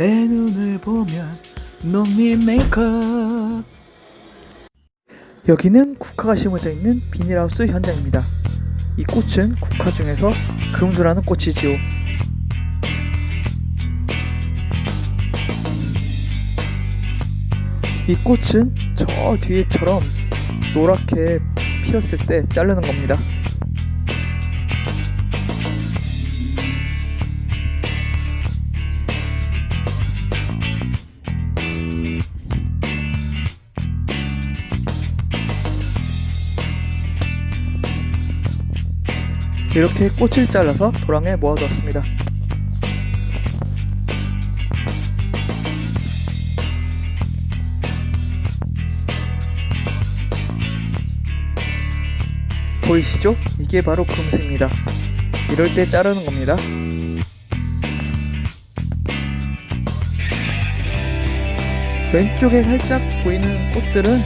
내 눈을 보면 농민 메이크업 여기는 국화가 심어져 있는 비닐하우스 현장입니다. 이 꽃은 국화 중에서 금수라는 꽃이지요. 이 꽃은 저 뒤에처럼 노랗게 피었을 때 자르는 겁니다. 이렇게 꽃을 잘라서 도랑에 모아두었습니다. 보이시죠? 이게 바로 금수입니다. 이럴 때 자르는 겁니다. 왼쪽에 살짝 보이는 꽃들은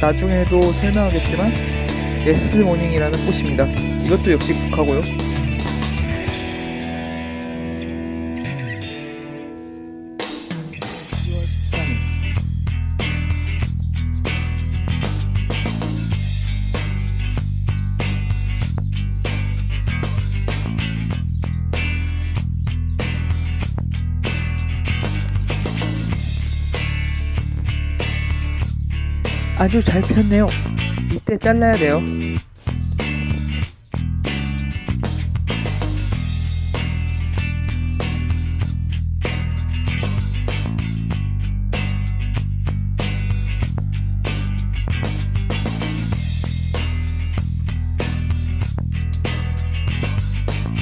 나중에도 설명하겠지만 예스모닝이라는 꽃입니다. 이것도 역시 국화고요. 아주 잘 폈네요. 이때 잘라야 돼요.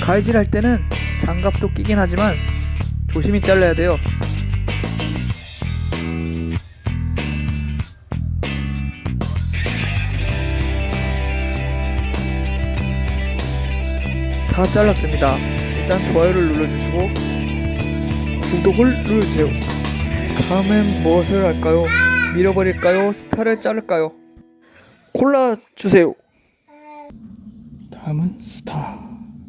가위질 할 때는 장갑도 끼긴 하지만 조심히 잘라야 돼요. 다 잘랐습니다. 일단 좋아요를 눌러주시고 구독을 눌러주세요. 다음엔 무엇을 할까요? 밀어버릴까요? 스타를 자를까요? 골라 주세요. 다음은 스타.